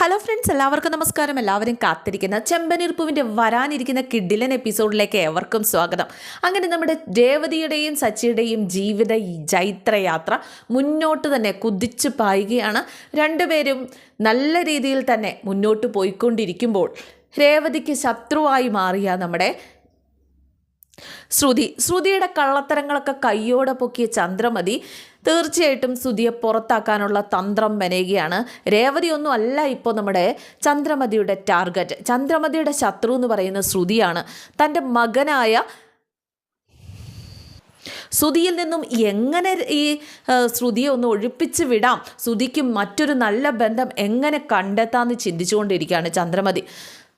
Hello friends എല്ലാവർക്കും നമസ്കാരം. എല്ലാവരും കാത്തിരിക്കുന്ന ചെമ്പനീർപ്പൂവിന്റെ വരാനിരിക്കുന്ന കിഡിലൻ എപ്പിസോഡിലേക്ക് ഏവർക്കും സ്വാഗതം. അങ്ങനെ നമ്മുടെ രേവതിയുടെയും സച്ചിയുടെയും ജീവിത ജൈത്രയാത്ര മുന്നോട്ട് തന്നെ കുതിച്ചു പായുകയാണ്. രണ്ടുപേരും നല്ല രീതിയിൽ തന്നെ മുന്നോട്ട് പോയിക്കൊണ്ടിരിക്കുമ്പോൾ രേവതിക്ക് ശത്രുവായി മാറിയ നമ്മുടെ ശ്രുതി ശ്രുതിയുടെ കള്ളത്തരങ്ങളൊക്കെ കയ്യോടെ പൊക്കിയ ചന്ദ്രമതി തീർച്ചയായിട്ടും ശ്രുതിയെ പുറത്താക്കാനുള്ള തന്ത്രം മെനയുകയാണ്. രേവതി ഒന്നും അല്ല ഇപ്പോൾ നമ്മുടെ ചന്ദ്രമതിയുടെ ടാർഗറ്റ്. ചന്ദ്രമതിയുടെ ശത്രു എന്ന് പറയുന്ന ശ്രുതിയാണ്. തന്റെ മകനായ ശ്രുതിയിൽ നിന്നും എങ്ങനെ ഈ ശ്രുതിയെ ഒന്ന് ഒഴിപ്പിച്ച് വിടാം? ശ്രുതിക്ക് മറ്റൊരു നല്ല ബന്ധം എങ്ങനെ കണ്ടെത്താമെന്ന് ചിന്തിച്ചുകൊണ്ടിരിക്കുകയാണ് ചന്ദ്രമതി.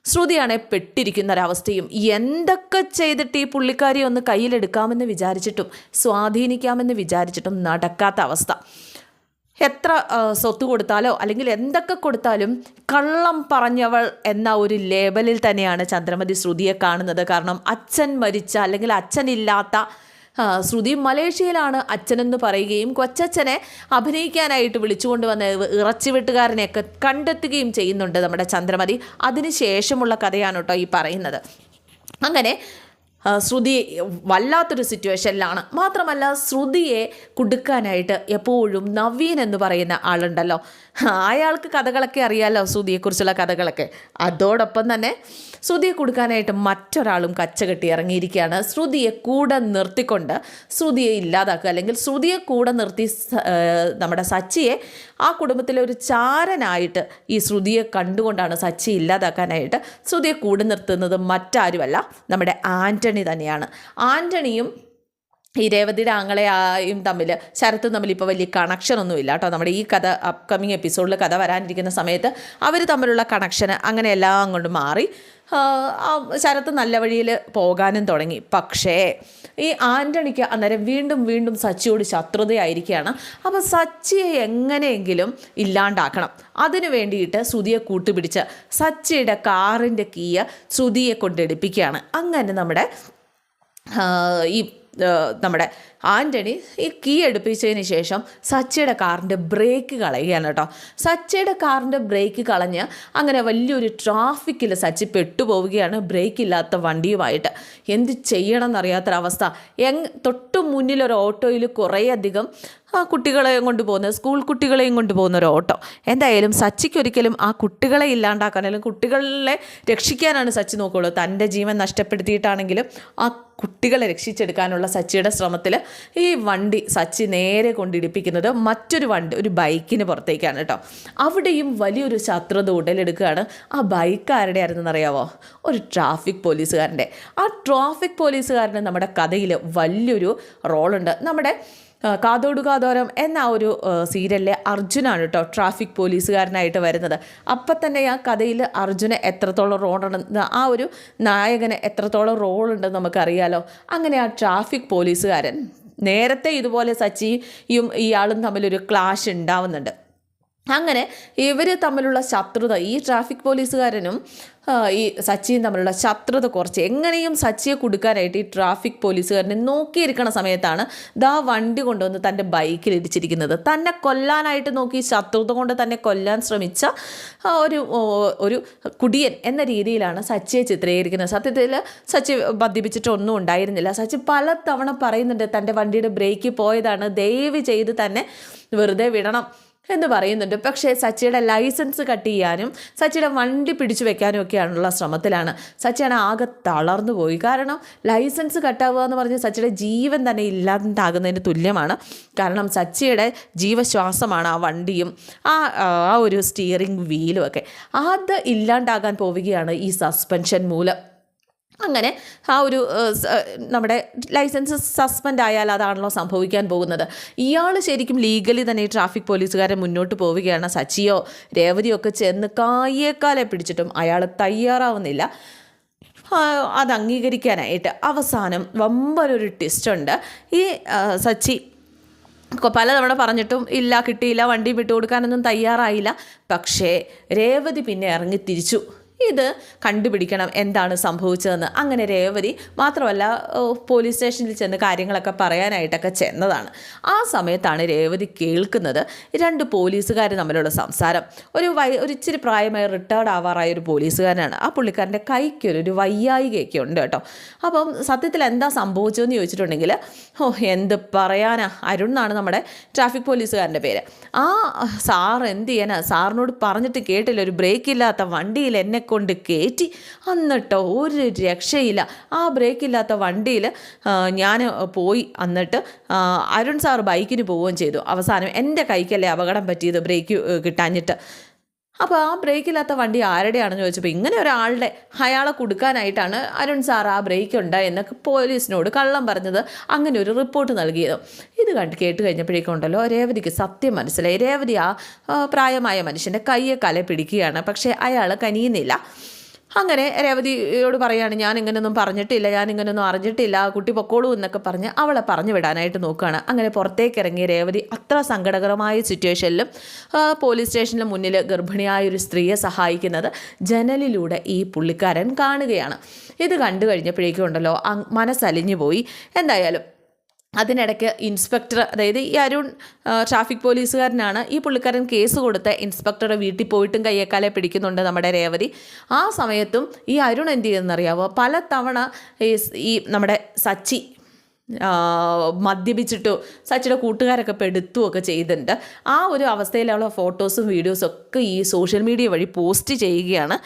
ശ്രുതിയാണെ പെട്ടിരിക്കുന്ന ഒരവസ്ഥയും. എന്തൊക്കെ ചെയ്തിട്ട് ഈ പുള്ളിക്കാരി ഒന്ന് കയ്യിലെടുക്കാമെന്ന് വിചാരിച്ചിട്ടും സ്വാധീനിക്കാമെന്ന് വിചാരിച്ചിട്ടും നടക്കാത്ത അവസ്ഥ. എത്ര സ്വത്ത് കൊടുത്താലോ അല്ലെങ്കിൽ എന്തൊക്കെ കൊടുത്താലും കള്ളം പറഞ്ഞവൾ എന്ന ഒരു ലേബലിൽ തന്നെയാണ് ചന്ദ്രമതി ശ്രുതിയെ കാണുന്നത്. കാരണം അച്ഛൻ മരിച്ച അല്ലെങ്കിൽ അച്ഛനില്ലാത്ത ശ്രുതി മലേഷ്യയിലാണ് അച്ഛനെന്ന് പറയുകയും കൊച്ചച്ഛനെ അഭിനയിക്കാനായിട്ട് വിളിച്ചുകൊണ്ട് വന്ന ഇറച്ചി വെട്ടുകാരനെയൊക്കെ കണ്ടെത്തുകയും ചെയ്യുന്നുണ്ട് നമ്മുടെ ചന്ദ്രമതി. അതിനുശേഷമുള്ള കഥയാണ് കേട്ടോ ഈ പറയുന്നത്. അങ്ങനെ ശ്രുതി വല്ലാത്തൊരു സിറ്റുവേഷനിലാണ് മാത്രമല്ല ശ്രുതിയെ കുടുക്കാനായിട്ട് എപ്പോഴും നവീൻ എന്ന് പറയുന്ന ആളുണ്ടല്ലോ. അയാൾക്ക് കഥകളൊക്കെ അറിയാമല്ലോ ശ്രുതിയെക്കുറിച്ചുള്ള കഥകളൊക്കെ? അതോടൊപ്പം തന്നെ ശ്രുതിയെ കൊടുക്കാനായിട്ട് മറ്റൊരാളും കച്ചകെട്ടി ഇറങ്ങിയിരിക്കുകയാണ്. ശ്രുതിയെ കൂടെ നിർത്തിക്കൊണ്ട് ശ്രുതിയെ ഇല്ലാതാക്കുക. അല്ലെങ്കിൽ ശ്രുതിയെ കൂടെ നിർത്തി നമ്മുടെ സച്ചിയെ ആ കുടുംബത്തിലെ ഒരു ചാരനായിട്ട് ഈ ശ്രുതിയെ കണ്ടുകൊണ്ടാണ് സച്ചി ഇല്ലാതാക്കാനായിട്ട് ശ്രുതിയെ കൂടെ നിർത്തുന്നത് മറ്റാരുമല്ല നമ്മുടെ ആന്റണി തന്നെയാണ്. ആന്റണിയും ഈ രേവതിയുടെ ആങ്ങളെയും തമ്മിൽ ശരത്തും തമ്മിൽ ഇപ്പോൾ വലിയ കണക്ഷനൊന്നുമില്ല കേട്ടോ. നമ്മുടെ ഈ കഥ അപ്കമിങ് എപ്പിസോഡിൽ കഥ വരാനിരിക്കുന്ന സമയത്ത് അവർ തമ്മിലുള്ള കണക്ഷൻ അങ്ങനെ എല്ലാം അങ്ങോട്ട് മാറി. ശരത്ത് നല്ല വഴിയിൽ പോകാനും തുടങ്ങി. പക്ഷേ ഈ ആന്റണിക്ക് അന്നേരം വീണ്ടും വീണ്ടും സച്ചിയോട് ശത്രുതയായിരിക്കുകയാണ്. അപ്പോൾ സച്ചിയെ എങ്ങനെയെങ്കിലും ഇല്ലാണ്ടാക്കണം. അതിനു വേണ്ടിയിട്ട് ശ്രുതിയെ കൂട്ടുപിടിച്ച് സച്ചിയുടെ കാറിന്റെ കീയ ശ്രുതിയെ കൊണ്ടെടുപ്പിക്കുകയാണ്. അങ്ങനെ നമ്മുടെ ഈ നമ്മുടെ ആന്റണി ഈ കീ എടുപ്പിച്ചതിന് ശേഷം സച്ചയുടെ കാറിന്റെ ബ്രേക്ക് കളയുകയാണ് കേട്ടോ. സച്ചയുടെ കാറിന്റെ ബ്രേക്ക് കളഞ്ഞ് അങ്ങനെ വലിയൊരു ട്രാഫിക്കിൽ സച്ചി പെട്ടുപോവുകയാണ്. ബ്രേക്ക് ഇല്ലാത്ത വണ്ടിയുമായിട്ട്. എന്ത് ചെയ്യണം എന്നറിയാത്തൊരവസ്ഥ എങ് തൊട്ട് മുന്നിൽ ഒരു ഓട്ടോയിൽ കുറേയധികം ആ കുട്ടികളെയും കൊണ്ട് പോകുന്ന സ്കൂൾ കുട്ടികളെയും കൊണ്ട് പോകുന്ന ഒരു ഓട്ടോ. എന്തായാലും സച്ചിക്ക് ഒരിക്കലും ആ കുട്ടികളെ ഇല്ലാണ്ടാക്കാൻ അല്ലെങ്കിൽ കുട്ടികളെ രക്ഷിക്കാനാണ് സച്ചി നോക്കുകയുള്ളൂ തന്റെ ജീവൻ നഷ്ടപ്പെടുത്തിയിട്ടാണെങ്കിലും ആ കുട്ടികളെ രക്ഷിച്ചെടുക്കാനുള്ള സച്ചിയുടെ ശ്രമത്തിൽ ഈ വണ്ടി സച്ചി നേരെ കൊണ്ടിടിപ്പിക്കുന്നത് മറ്റൊരു വണ്ടി ഒരു ബൈക്കിന് പുറത്തേക്കാണ് കേട്ടോ. അവിടെയും വലിയൊരു ശത്രുത ഉടലെടുക്കുകയാണ്. ആ ബൈക്ക് ആരുടെ ആയിരുന്നെന്നറിയാവോ ഒരു ട്രാഫിക് പോലീസുകാരന്റെ ആ ട്രാഫിക് പോലീസുകാരന് നമ്മുടെ കഥയിൽ വലിയൊരു റോളുണ്ട് നമ്മുടെ കാതോടു കാതോരം എന്ന ഒരു സീരിയലിലെ അർജുനാണ് കേട്ടോ ട്രാഫിക് പോലീസുകാരനായിട്ട് വരുന്നത്. അപ്പം തന്നെ ആ കഥയിൽ അർജുനെ എത്രത്തോളം റോളുണ്ടെന്ന് ആ ഒരു നായകന് എത്രത്തോളം റോളുണ്ടെന്ന് നമുക്കറിയാലോ. അങ്ങനെ ആ ട്രാഫിക് പോലീസുകാരൻ നേരത്തെ ഇതുപോലെ സച്ചിയും ഇയാളും തമ്മിലൊരു ക്ലാഷ് ഉണ്ടാവുന്നുണ്ട്. അങ്ങനെ ഇവർ തമ്മിലുള്ള ശത്രുത ഈ ട്രാഫിക് പോലീസുകാരനും ഈ സച്ചിയും തമ്മിലുള്ള ശത്രുത കുറച്ച്. എങ്ങനെയും സച്ചിയെ കൊടുക്കാനായിട്ട് ഈ ട്രാഫിക് പോലീസുകാരനെ നോക്കിയിരിക്കണ സമയത്താണ് ദാ വണ്ടി കൊണ്ടുവന്ന് തന്റെ ബൈക്കിൽ ഇടിച്ചിരിക്കുന്നത്. തന്നെ കൊല്ലാനായിട്ട് നോക്കി ശത്രുത കൊണ്ട് തന്നെ കൊല്ലാൻ ശ്രമിച്ച ഒരു ഒരു കുടിയൻ എന്ന രീതിയിലാണ് സച്ചിയെ ചിത്രീകരിക്കുന്നത്. സത്യത്തിൽ സച്ചി മദ്യപിച്ചിട്ടൊന്നും ഉണ്ടായിരുന്നില്ല. സച്ചി പലതവണ പറയുന്നുണ്ട് തന്റെ വണ്ടിയുടെ ബ്രേക്ക് പോയതാണ്. ദയവ് ചെയ്ത് തന്നെ വെറുതെ വിടണം. എന്ന് പറയുന്നുണ്ട്. പക്ഷേ സച്ചിയുടെ ലൈസൻസ് കട്ട് ചെയ്യാനും സച്ചിയുടെ വണ്ടി പിടിച്ചു വെക്കാനും ഒക്കെയാണുള്ള ശ്രമത്തിലാണ്. സച്ചിയാണ് ആകെ തളർന്നു പോയി. കാരണം ലൈസൻസ് കട്ടാവുക എന്ന് പറഞ്ഞ് സച്ചിയുടെ ജീവൻ തന്നെ ഇല്ലാണ്ടാകുന്നതിന് തുല്യമാണ്. കാരണം സച്ചിയുടെ ജീവശ്വാസമാണ് ആ വണ്ടിയും ആ ആ ഒരു സ്റ്റിയറിംഗ് വീലും ഒക്കെ. അത് ഇല്ലാണ്ടാകാൻ പോവുകയാണ് ഈ സസ്പെൻഷൻ മൂലം. അങ്ങനെ ആ ഒരു നമ്മുടെ ലൈസൻസ് സസ്പെൻഡ് ആയാൽ അതാണല്ലോ സംഭവിക്കാൻ പോകുന്നത്. ഇയാൾ ശരിക്കും ലീഗലി തന്നെ ട്രാഫിക് പോലീസുകാരെ മുന്നോട്ട് പോവുകയാണ്. സച്ചിയോ രേവതിയോ ഒക്കെ ചെന്ന് കായേക്കാലെ പിടിച്ചിട്ടും അയാൾ തയ്യാറാവുന്നില്ല. അത് അംഗീകരിക്കാനായിട്ട് അവസാനം വമ്പനൊരു ട്വിസ്റ്റ് ഈ സച്ചി പലതവണ പറഞ്ഞിട്ടും ഇല്ല കിട്ടിയില്ല വണ്ടി വിട്ടു കൊടുക്കാനൊന്നും തയ്യാറായില്ല. പക്ഷേ രേവതി പിന്നെ ഇറങ്ങി തിരിച്ചു. ഇത് കണ്ടുപിടിക്കണം എന്താണ് സംഭവിച്ചതെന്ന്. അങ്ങനെ രേവതി മാത്രമല്ല പോലീസ് സ്റ്റേഷനിൽ ചെന്ന് കാര്യങ്ങളൊക്കെ പറയാനായിട്ടൊക്കെ ചെന്നതാണ്. ആ സമയത്താണ് രേവതി കേൾക്കുന്നത് രണ്ട് പോലീസുകാർ തമ്മിലുള്ള സംസാരം. ഒരു വൈ ഒരു ഇച്ചിരി പ്രായമായി റിട്ടയർഡ് ആവാറായ ഒരു പോലീസുകാരനാണ്. ആ പുള്ളിക്കാരന്റെ കൈക്കൊരു ഒരു വയ്യായികയൊക്കെ ഉണ്ട് കേട്ടോ. അപ്പം സത്യത്തിൽ എന്താ സംഭവിച്ചതെന്ന് ചോദിച്ചിട്ടുണ്ടെങ്കിൽ ഓ എന്ത് പറയാനാ? അരുൺ എന്നാണ് നമ്മുടെ ട്രാഫിക് പോലീസുകാരന്റെ പേര്. ആ സാർ എന്ത് ചെയ്യാനാ? സാറിനോട് പറഞ്ഞിട്ട് കേട്ടില്ല. ഒരു ബ്രേക്ക് ഇല്ലാത്ത വണ്ടിയിൽ എന്നെ കൊണ്ട് കയറ്റി എന്നിട്ടോ ഒരു രക്ഷയില്ല. ആ ബ്രേക്കില്ലാത്ത വണ്ടിയിൽ ഞാൻ പോയി എന്നിട്ട് അരുൺ സാർ ബൈക്കിന് പോവുകയും ചെയ്തു. അവസാനം എന്റെ കൈക്കല്ലേ അപകടം പറ്റിയത് ബ്രേക്ക് കിട്ടാഞ്ഞിട്ട്. അപ്പോൾ ആ ബ്രേക്കില്ലാത്ത വണ്ടി ആരുടെയാണെന്ന് ചോദിച്ചപ്പോൾ ഇങ്ങനെ ഒരാളുടെ അയാളെ കൊടുക്കാനായിട്ടാണ് അരുൺ സാർ ആ ബ്രേക്ക് ഉണ്ട് ഉണ്ടായെന്നൊക്കെ പോലീസിനോട് കള്ളം പറഞ്ഞത്. അങ്ങനെ ഒരു റിപ്പോർട്ട് നൽകിയത്. ഇത് കണ്ട് കേട്ട് കഴിഞ്ഞപ്പോഴേക്കുണ്ടല്ലോ രേവതിക്ക് സത്യം മനസ്സിലായി. രേവതി ആ, പ്രായമായ മനുഷ്യന്റെ കയ്യെ കല പിടിക്കുകയാണ്. പക്ഷേ അയാൾ കനിയുന്നില്ല. അങ്ങനെ രേവതിയോട് പറയാണ് ഞാൻ ഇങ്ങനെയൊന്നും പറഞ്ഞിട്ടില്ല ഞാൻ ഇങ്ങനെയൊന്നും അറിഞ്ഞിട്ടില്ല കുട്ടി പൊക്കോളൂ എന്നൊക്കെ പറഞ്ഞ് അവളെ പറഞ്ഞു വിടാനായിട്ട് നോക്കുകയാണ്. അങ്ങനെ പുറത്തേക്ക് ഇറങ്ങിയ രേവതി അത്ര സങ്കടകരമായ സിറ്റുവേഷനിലും പോലീസ് സ്റ്റേഷനിലെ മുന്നിൽ ഗർഭിണിയായ ഒരു സ്ത്രീയെ സഹായിക്കുന്നത് ജനലിലൂടെ ഈ പുള്ളിക്കാരൻ കാണുകയാണ്. ഇത് കണ്ടു കഴിഞ്ഞപ്പോഴേക്കും ഉണ്ടല്ലോ മനസ്സലിഞ്ഞു പോയി എന്തായാലും അതിനിടയ്ക്ക് ഇൻസ്പെക്ടർ അതായത് ഈ അരുൺ ട്രാഫിക് പോലീസുകാരനാണ് ഈ പുള്ളിക്കാരൻ കേസ് കൊടുത്ത് ഇൻസ്പെക്ടറെ വീട്ടിൽ പോയിട്ടും കയ്യേക്കാലെ പിടിക്കുന്നുണ്ട് നമ്മുടെ രേവതി. ആ സമയത്തും ഈ അരുൺ എന്ത് ചെയ്യുന്നറിയാവോ? പല തവണ ഈ നമ്മുടെ സച്ചി മദ്യപിച്ചിട്ടു സച്ചിയുടെ കൂട്ടുകാരൊക്കെ പെടുത്തുകയൊക്കെ ചെയ്തിട്ടുണ്ട്. ആ ഒരു അവസ്ഥയിലുള്ള ഫോട്ടോസും വീഡിയോസും ഒക്കെ ഈ സോഷ്യൽ മീഡിയ വഴി പോസ്റ്റ് ചെയ്യുകയാണ്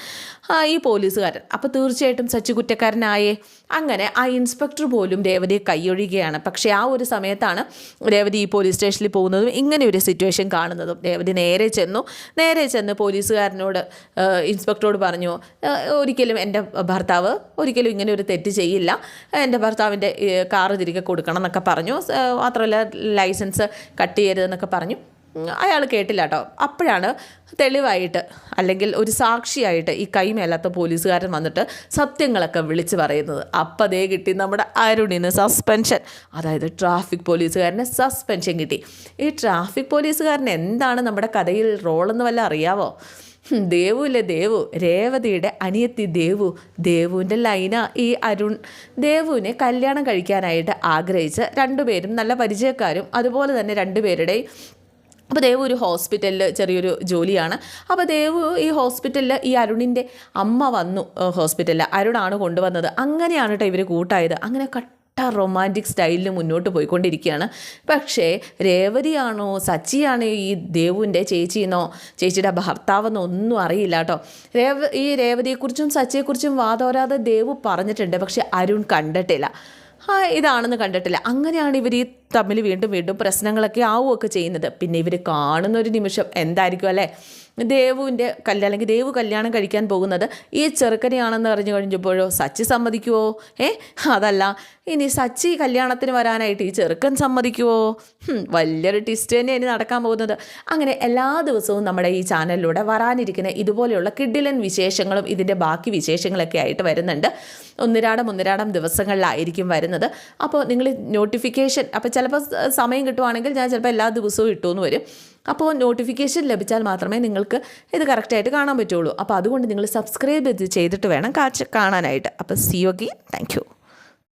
ഈ പോലീസുകാരൻ. അപ്പോൾ തീർച്ചയായിട്ടും സച്ചി കുറ്റക്കാരനായേ? അങ്ങനെ ആ ഇൻസ്പെക്ടർ പോലും രേവതിയെ കൈയൊഴിയുകയാണ് പക്ഷേ ആ ഒരു സമയത്താണ് രേവതി ഈ പോലീസ് സ്റ്റേഷനിൽ പോകുന്നതും ഇങ്ങനെ ഒരു സിറ്റുവേഷൻ കാണുന്നതും. രേവതി നേരെ ചെന്നു. നേരെ ചെന്ന് പോലീസുകാരനോട് ഇൻസ്പെക്ടറോട് പറഞ്ഞു ഒരിക്കലും എന്റെ ഭർത്താവ് ഒരിക്കലും ഇങ്ങനെ ഒരു തെറ്റ് ചെയ്യില്ല. എന്റെ ഭർത്താവിന്റെ കാറ് തിരികെ കൊടുക്കണം എന്നൊക്കെ പറഞ്ഞു. മാത്രമല്ല ലൈസൻസ് കട്ട് ചെയ്യരുതെന്നൊക്കെ പറഞ്ഞു. അയാൾ കേട്ടില്ല കേട്ടോ. അപ്പോഴാണ് തെളിവായിട്ട് അല്ലെങ്കിൽ ഒരു സാക്ഷിയായിട്ട് ഈ കൈമേലാത്ത പോലീസുകാരൻ വന്നിട്ട് സത്യങ്ങളൊക്കെ വിളിച്ചു പറയുന്നത്. അപ്പം അതേ കിട്ടി നമ്മുടെ അരുണിന് സസ്പെൻഷൻ അതായത് ട്രാഫിക് പോലീസുകാരന് സസ്പെൻഷൻ കിട്ടി. ഈ ട്രാഫിക് പോലീസുകാരൻ എന്താണ് നമ്മുടെ കഥയിൽ റോളെന്ന് വല്ല അറിയാവോ? ഹും, ദേവു അല്ലേ ദേവു? രേവതിയുടെ അനിയത്തി ദേവു. ദേവുവിന്റെ ലൈന ഈ അരുൺ. ദേവുവിനെ കല്യാണം കഴിക്കാനായിട്ട് ആഗ്രഹിച്ച് രണ്ടുപേരും നല്ല പരിചയക്കാരും അതുപോലെ തന്നെ രണ്ടുപേരുടെയും അപ്പോൾ ദേവു ഒരു ഹോസ്പിറ്റലിൽ ചെറിയൊരു ജോലിയാണ്. അപ്പോൾ ദേവു ഈ ഹോസ്പിറ്റലിൽ ഈ അരുണിന്റെ അമ്മ വന്നു ഹോസ്പിറ്റലിൽ. അരുണാണ് കൊണ്ടുവന്നത്. അങ്ങനെയാണ് കേട്ടോ ഇവർ കൂട്ടായത്. അങ്ങനെ കട്ട റൊമാന്റിക് സ്റ്റൈലിൽ മുന്നോട്ട് പോയിക്കൊണ്ടിരിക്കുകയാണ്. പക്ഷേ രേവതിയാണോ സച്ചിയാണോ ഈ ദേവുവിന്റെ ചേച്ചിയെന്നോ ചേച്ചിയുടെ ഭർത്താവെന്നോ ഒന്നും അറിയില്ല കേട്ടോ രേവ ഈ രേവതിയെക്കുറിച്ചും സച്ചിയെക്കുറിച്ചും വാതോരാതെ ദേവു പറഞ്ഞിട്ടുണ്ട്. പക്ഷേ അരുൺ കണ്ടിട്ടില്ല. ഇതാണെന്ന് കണ്ടിട്ടില്ല. അങ്ങനെയാണ് ഇവർ ഈ തമ്മിൽ വീണ്ടും വീണ്ടും പ്രശ്നങ്ങളൊക്കെ ആവുകയൊക്കെ ചെയ്യുന്നത്. പിന്നെ ഇവർ കാണുന്ന ഒരു നിമിഷം എന്തായിരിക്കും അല്ലേ? ദേവുവിന്റെ കല്യാണം അല്ലെങ്കിൽ ദേവു കല്യാണം കഴിക്കാൻ പോകുന്നത് ഈ ചെറുക്കനെയാണെന്ന് അറിഞ്ഞു കഴിഞ്ഞപ്പോഴോ സച്ചി സമ്മതിക്കുവോ? ഏ? അതല്ല. ഇനി സച്ചി കല്യാണത്തിന് വരാനായിട്ട് ഈ ചെറുക്കൻ സമ്മതിക്കുവോ? വലിയൊരു ട്വിസ്റ്റ് തന്നെ ഇനി നടക്കാൻ പോകുന്നത്. അങ്ങനെ എല്ലാ ദിവസവും നമ്മുടെ ഈ ചാനലിലൂടെ വരാനിരിക്കുന്ന ഇതുപോലെയുള്ള കിഡിലൻ വിശേഷങ്ങളും ഇതിന്റെ ബാക്കി വിശേഷങ്ങളൊക്കെ ആയിട്ട് വരുന്നുണ്ട്. ഒന്നിരാടം ഒന്നിരാടം ദിവസങ്ങളിലായിരിക്കും വരുന്നത്. അപ്പോൾ നിങ്ങൾ നോട്ടിഫിക്കേഷൻ അപ്പോൾ ചിലപ്പോൾ സമയം കിട്ടുവാണെങ്കിൽ ഞാൻ ചിലപ്പോൾ എല്ലാ ദിവസവും ഇട്ടുമെന്ന് വരും. അപ്പോൾ നോട്ടിഫിക്കേഷൻ ലഭിച്ചാൽ മാത്രമേ നിങ്ങൾക്ക് ഇത് കറക്റ്റായിട്ട് കാണാൻ പറ്റുള്ളൂ. അപ്പോൾ അതുകൊണ്ട് നിങ്ങൾ സബ്സ്ക്രൈബ് ചെയ്തിട്ട് വേണം കാണാനായിട്ട്. അപ്പോൾ സി യോഗി താങ്ക് യു